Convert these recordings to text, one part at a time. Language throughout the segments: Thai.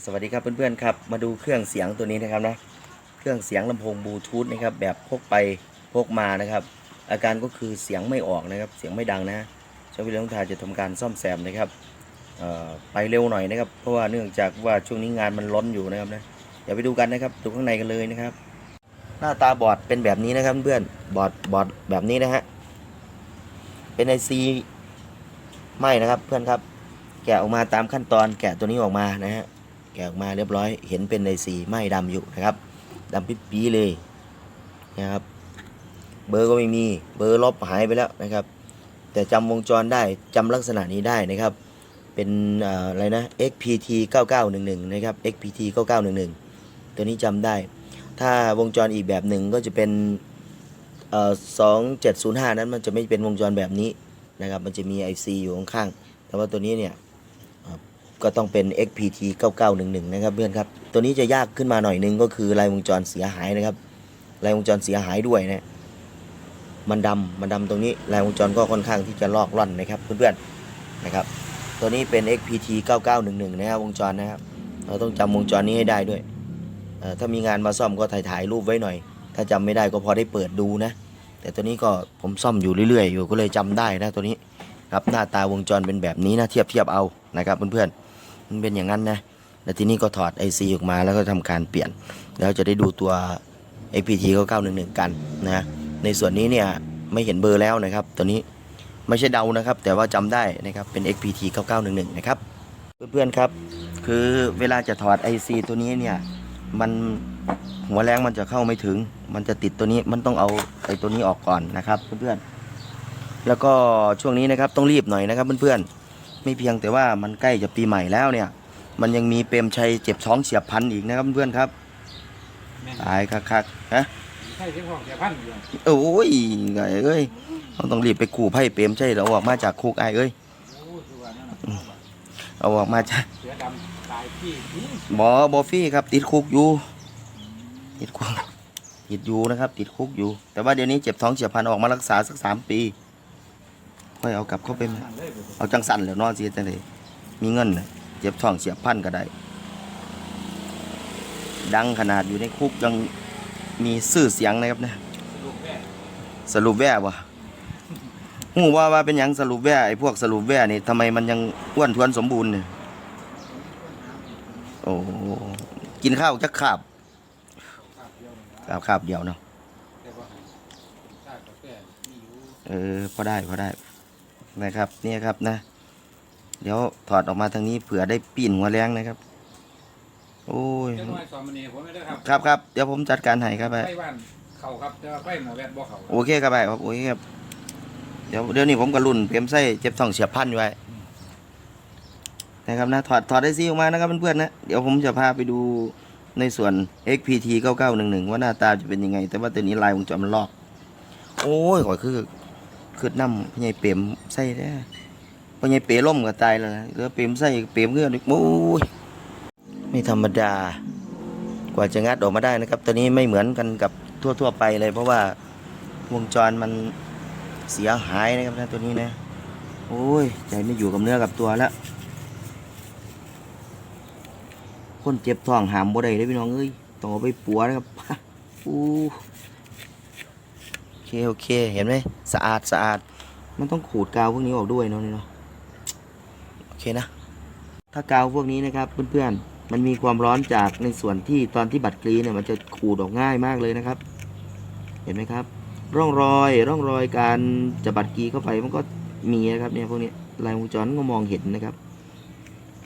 สวัสดีครับเพื่อนๆครับมาดูเครื่องเสียงตัวนี้นะครับนะเครื่องเสียงลำโพงบลูทูธนะครับแบบพกไปพกมานะครับ อาการก็คือเสียงไม่ออกนะครับ เสียงไม่ดังนะช่างวิเลงทาจะทำการซ่อมแซมนะครับไปเร็วหน่อยนะครับ เพราะว่าเนื่องจากว่าช่วงนี้งานมันล้นอยู่นะครับนะเดี๋ยวไปดูกันนะครับดูข้างในกันเลยนะครับ หน้าตาบอร์ดเป็นแบบนี้นะครับเพื่อนบอร์ดบอร์ดแบบนี้นะฮะเป็นไอซีไม่นะครับเพื่อนครับ แกะออกมาตามขั้นตอนแกะตัวนี้ออกมานะฮะ แกะออกมาเรียบร้อย เห็นเป็นในสีไหม้ดำอยู่นะครับดำปิ๊ดปีเลยนะครับ เบอร์ก็ไม่มีเบอร์ลบหายไปแล้วนะครับ แต่จำวงจรได้จำลักษณะนี้ได้นะครับ เป็นอะไรนะ XPT 9911 นะครับ XPT 9911 ตัวนี้จำได้ ถ้าวงจรอีกแบบหนึ่งก็จะเป็นเอ่อ2705 นั้นมันจะไม่เป็นวงจรแบบนี้นะครับ มันจะมี IC อยู่ข้างๆแต่ว่าตัวนี้เนี่ย ก็ต้องเป็น XPT 9911 นะครับเพื่อนครับ ตัวนี้จะยากขึ้นมาหน่อยนึงก็คือลายวงจรเสียหายนะครับลายวงจรเสียหายด้วยนะมันดำมันดำตรงนี้ลายวงจรก็ค่อนข้างที่จะลอกล่อนนะครับเพื่อนๆนะครับ ตัวนี้เป็น XPT 9911 นะครับวงจรนะครับ เราต้องจำวงจรนี้ให้ได้ด้วยเอ่อถ้ามีงานมาซ่อมก็ถ่ายถ่ายรูปไว้หน่อย ถ้าจำไม่ได้ก็พอได้เปิดดูนะ แต่ตัวนี้ก็ผมซ่อมอยู่เรื่อยๆ อยู่ก็เลยจำได้นะตัวนี้ครับหน้าตาวงจรเป็นแบบนี้นะเทียบเทียบเอานะครับเพื่อนๆ มันเป็นอย่างนั้นนะแล้วทีนี้ก็ถอด IC ออกมาแล้วก็ทำการเปลี่ยน แล้วจะได้ดูตัว APT 9911 กันนะในส่วนนี้เนี่ยไม่เห็นเบอร์แล้วนะครับ ตัวนี้ไม่ใช่เดานะครับ แต่ว่าจำได้นะครับเป็น XPT 9911 นะครับ เพื่อนๆครับ คือเวลาจะถอด IC ตัวนี้เนี่ยมันหัวแรงมันจะเข้าไม่ถึง มันจะติดตัวนี้มันต้องเอาไอ้ตัวนี้ออกก่อนนะครับ เพื่อนๆแล้วก็ช่วงนี้นะครับต้องรีบหน่อยนะครับเพื่อนๆ ไม่เพียงแต่ว่ามันใกล้จะปีใหม่แล้วเนี่ย มันยังมีเปรมชัยเจ็บท้องเสียบพันอีกนะครับเพื่อนๆครับแม่นตายคักๆฮะใช่เสียงของเสียพันธุ์อยู่โอ้ยไงเอ้ยเราต้องรีบไปกู้ไพ่เปรมชัยเราออกมาจากคุกไอ้เอ้ยโอ้คือว่านั่นน่ะเอาออกมาจากเสือดำตายที่นี่บอบอฟี่ครับ ติดคุกอยู่ติดคุกติดอยู่นะครับ ติดคุกอยู่ แต่ว่าเดี๋ยวนี้เจ็บท้องเสียบพันออกมารักษาสักสามปี ค่อยเอากลับเข้าไปเอาจังสันแล้วนอนเสียจังเลยมีเงินเจ็บท้องเสียบพันก็ได้ ดังขนาดอยู่ในคุกยังมีชื่อเสียงนะครับเนะลูกแม่สรุปแว่บ่หูว่าว่าเป็นยังสรุปแว่ไอ้พวกสรุปแว่นี่ทำไมมันยังอ้วนทวนสมบูรณ์เนี่ยโอ้กินข้าวจักขาบข้าวเดียวนี่ขาบขาบเดียวเนาะเออพอได้พอได้ นะครับเนี่ยครับนะ เดี๋ยวถอดออกมาทางนี้เผื่อได้ปีนหัวแรงนะครับ โอ้ยเจ้าน้อยสอนมันนี่ผมไม่ได้ครับครับครับเดี๋ยวผมจัดการให้ครับไปไฟบ้านเขาครับแต่ว่าไฟหมอแวดบ่เขาโอเคครับไปครับโอเคครับเดี๋ยวเดี๋ยวนี้ผมก็รุ่นเพียมไส้เจ็บท้องเสียบพันอยู่ไว้นะครับนะถอดถอดได้ซีออกมานะครับเพื่อนๆนะเดี๋ยวผมจะพาไปดูในส่วน XPT 9911 ว่าหน้าตาจะเป็นยังไง แต่ว่าตัวนี้ลายวงจรมันลอก โอ้ยข่อยคือ คือน้ำพญายเปรมไส้แท้พญายเปรล่มก็ตายแล้วเหลือเปรมไส้เปรมเงื่อนอีกโอ้ยไม่ธรรมดา กว่าจะงัดออกมาได้นะครับ ตัวนี้ไม่เหมือนกันกับทั่ว ๆ ไปเลย เพราะว่าวงจรมันเสียหายนะครับนะตัวนี้นะ โอ้ย ใจไม่อยู่กับเนื้อกับตัวแล้วคนเจ็บท้องหามบ่ได้เลยพี่น้องเอ้ยต้องเอาไปปัวนะครับอู้ เคโอเค เห็นไหมสะอาดสะอาด มันต้องขูดกาวพวกนี้ออกด้วยเนาะนี่เนาะโอเคนะ ถ้ากาวพวกนี้นะครับเพื่อนๆมันมีความร้อนจากในส่วนที่ตอนที่บัดกรีเนี่ยมันจะขูดออกง่ายมากเลยนะครับ เห็นไหมครับ ร่องรอยร่องรอยการจะบัดกรีเข้าไปมันก็มีนะครับเนี่ยพวกนี้ลายวงจรก็มองเห็นนะครับ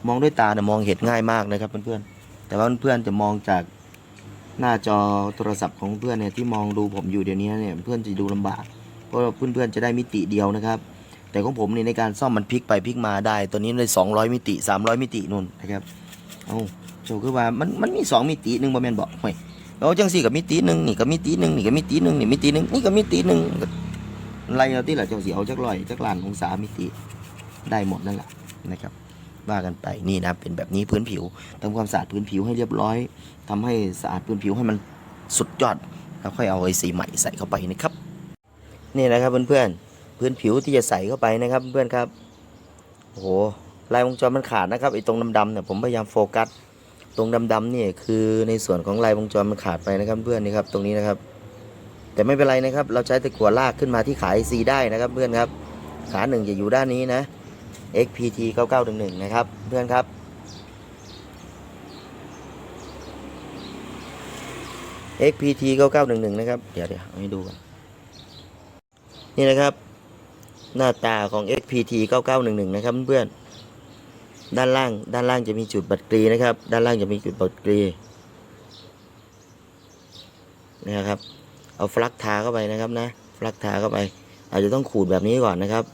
มองด้วยตาเนี่ยมองเห็นง่ายมากนะครับเพื่อนๆแต่ว่าเพื่อนๆจะมองจาก หน้าจอโทรศัพท์ของเพื่อนเนี่ยที่มองดูผมอยู่เดี๋ยวนี้เนี่ยเพื่อนจะดูลำบาก เพราะว่าเพื่อนๆจะได้มิติเดียวนะครับ แต่ของผมนี่ในการซ่อมมันพลิกไปพลิกมาได้ ตัวนี้ได้200 มิติ 300 มิตินู่นนะครับเอาโชว์คือว่ามันมันมี 2 มิติหนึ่งบ่แมนบอกห่วยเอาจังสี่กับมิติหนึ่งนี่กับมิติหนึ่งนี่กับมิติหนึ่งนี่มิติหนึ่งนี่กับมิติหนึ่งอะไรเอาที่ละเจ้าสีเอาจักร้อยจักลานองศามิติได้หมดนั่นแหละนะครับ ว่ากันไปนี่นะเป็นแบบนี้พื้นผิวทำความสะอาดพื้นผิวให้เรียบร้อยทำให้สะอาดพื้นผิวให้มันสุดยอดแล้วค่อยเอาไอ้สีใหม่ใส่เข้าไปนะครับนี่นะครับเพื่อนๆพื้นผิวที่จะใส่เข้าไปนะครับเพื่อนครับโอ้โหลายวงจรมันขาดนะครับไอ้ตรงดำๆเนี่ยผมพยายามโฟกัส ตรงดำๆเนี่ยคือในส่วนของลายวงจรมันขาดไปนะครับเพื่อนนี่ครับตรงนี้นะครับ แต่ไม่เป็นไรนะครับ เราใช้ตะกั่วลากขึ้นมาที่ขา IC ได้นะครับเพื่อนครับ ขาหนึ่งจะอยู่ด้านนี้นะ XPT 9911นะครับ เพื่อนครับ XPT 9911นะครับ เดี๋ยวเดี๋ยวให้ดูกันนี่นะครับ หน้าตาของ XPT 9911นะครับเพื่อนด้านล่าง ด้านล่างจะมีจุดบัตรกรีนะครับ ด้านล่างจะมีจุดบัตรกรีนี่นะครับ เอาฟลักทาเข้าไปนะครับนะ ฟลักทาเข้าไป อาจจะต้องขูดแบบนี้ก่อนนะครับ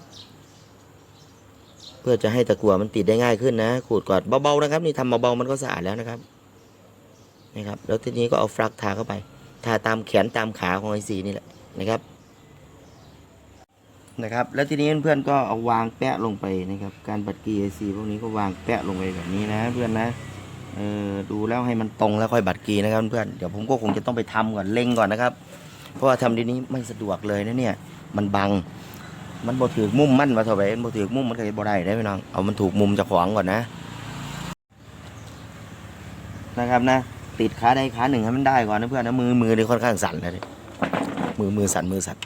เพื่อจะให้ตะกั่วมันติดได้ง่ายขึ้นนะ ขูดก่อนเบาๆนะครับ นี่ทำเบาๆมันก็สะอาดแล้วนะครับนี่ครับ แล้วทีนี้ก็เอาฟลักทาเข้าไป ทาตามแขนตามขาของไอซีนี่แหละนะครับนะครับ แล้วทีนี้เพื่อนๆก็เอาวางแปะลงไปนะครับ การบัดกีไอซีพวกนี้ก็วางแปะลงไปแบบนี้นะ เพื่อนนะเออดูแล้วให้มันตรงแล้วค่อยบัดกีนะครับเพื่อนเดี๋ยวผมก็คงจะต้องไปทำก่อนเล็งก่อนนะครับ เพราะว่าทำดีนี้ไม่สะดวกเลยนะเนี่ยมันบัง มันบ่ถือมุมมันมาเท่าไหร่มันบ่ถือมุมมันก็จะบ่ได้ได้พี่น้อง เอามันถูกมุมจะขวางก่อนนะ นะครับนะ ติดขาใดขาหนึ่งให้มันได้ก่อนนะเพื่อนนะมือมือนี่ค่อนข้างสั่นนะเนี่ยมือมือสั่นมือสั่น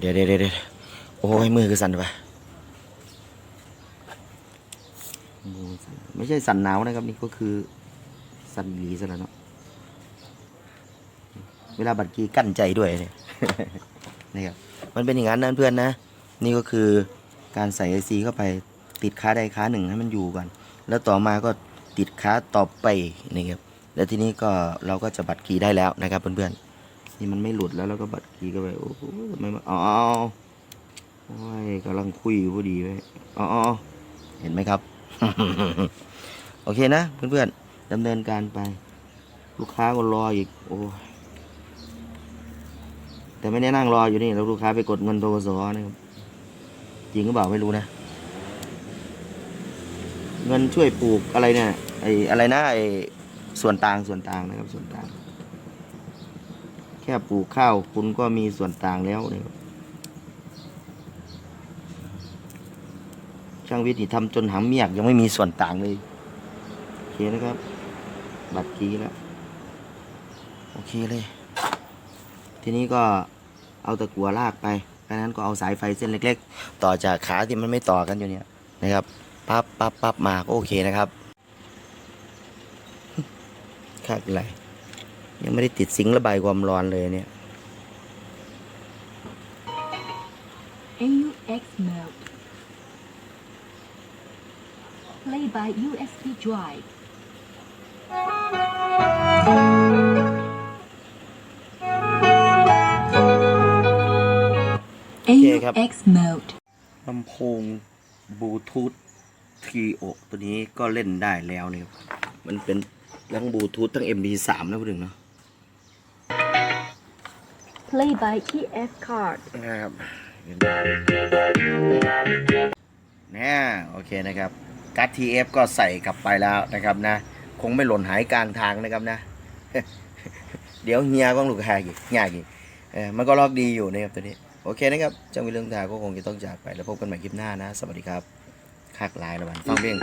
เดี๋ยวเดี๋ยวเดี๋ยวโอ้ยมือคือสั่นไปไม่ใช่สั่นหนาวนะครับนี่ก็คือสั่นหลีซะแล้วเนาะเวลาบัตรกีกั้นใจด้วยเนี่ยนะครับมันเป็นอย่างนั้นนะเพื่อนนะ นี่ก็คือการใส่ไอซีเข้าไปติดขาใดขาหนึ่งให้มันอยู่ก่อน แล้วต่อมาก็ติดขาต่อไปนี่ครับแล้วทีนี้ก็เราก็จะบัตรกีย์ได้แล้วนะครับเพื่อนๆนี่มันไม่หลุดแล้วเราก็บัตรกีเข้าไปโอ้โหทำไมมันอ๋อโอ้ยกำลังคุยอยู่พอดีเลยอ๋อเห็นไหมครับ โอเคนะเพื่อนๆดำเนินการไป ลูกค้าก็รออีก โอ้แต่ไม่ได้นั่งรออยู่นี่แล้วลูกค้าไปกดเงินโทรสนะครับ จริงหรือเปล่าไม่รู้นะ เงินช่วยปลูกอะไรเนี่ยไอ้อะไรนะไอ้ส่วนต่างส่วนต่างนะครับ ส่วนต่าง แค่ปลูกข้าวคุณก็มีส่วนต่างแล้วนะครับช่างวิทย์นี่ทำจนหำเมียกยังไม่มีส่วนต่างเลยโอเคนะครับ บัตรกีแล้วโอเคเลย ทีนี้ก็เอาตะกัวลากไป ดังนั้นก็เอาสายไฟเส้นเล็ก ๆ ต่อจากขาที่มันไม่ต่อกันอยู่เนี่ยนะครับปั๊บปั๊บปั๊บมาก็โอเคนะครับคาดอะไรยังไม่ได้ติดซิงค์ระบายความร้อนเลยเนี่ย AUX mode. Play by USB drive. Okay ครับ AUX mode. ลำโพงบลูทูธทีโอตัวนี้ก็เล่นได้แล้วเนี่ยครับมันเป็นทั้งบลูทูธทั้ง MP3 นะพูดถึงเนาะ Play by TF card. นะครับเนี่ยโอเคนะครับการ์ด TF ก็ใส่กลับไปแล้วนะครับนะ คงไม่หล่นหายกลางทางนะครับนะ เดี๋ยวเฮียก็หลุดหายอีกยากอีกเออมันก็ล็อกดีอยู่นะครับตัวนี้ โอเคนะครับจังวิเรื่องทาก็คงจะต้องจากไปแล้วพบกันใหม่คลิปหน้านะ สวัสดีครับคักลายละวันฟังเพลง